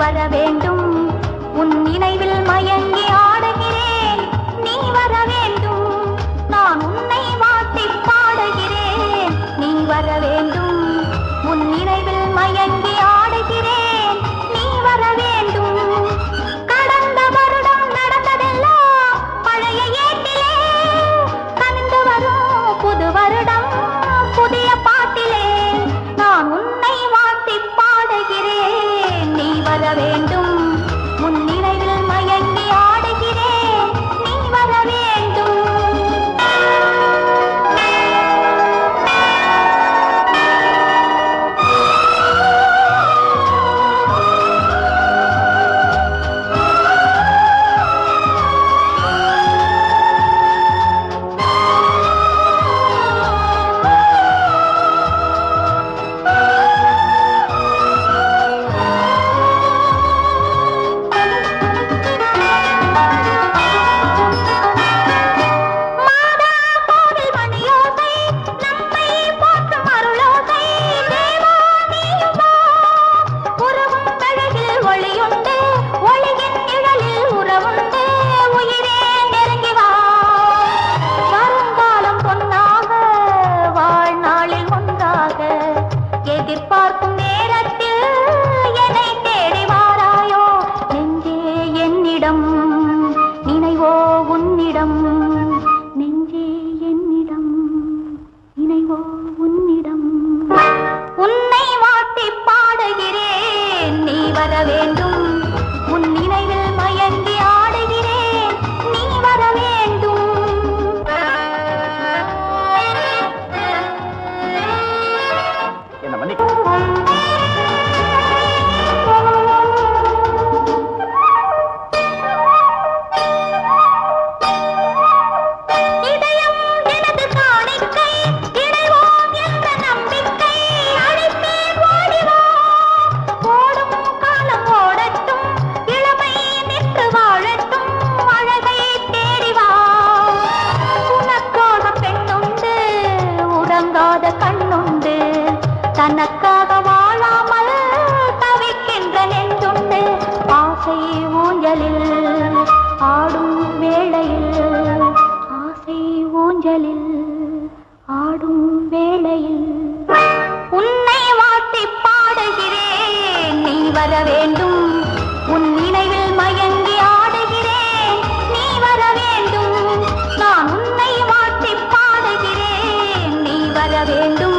வர வேண்டும். உன் நினைவில் உன்னிடம். ஆசை ஊஞ்சலில் ஆடும் வேளையில் ஆசை ஊஞ்சலில் ஆடும் வேளையில். உன்னை வாட்டி பாடுகிறேன் நீ வர வேண்டும். உன் நினைவில் மயங்கி ஆடுகிறேன் நீ வர வேண்டும். நான் உன்னை வாட்டி பாடுகிறேன் நீ வர வேண்டும்.